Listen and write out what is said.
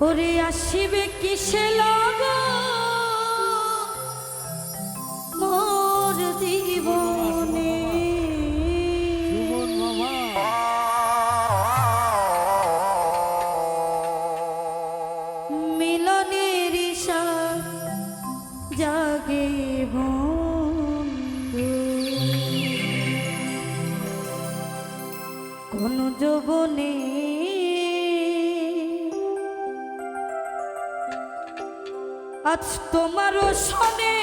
ওরে আসিবে কিসে লগ আজ তোমারও শনে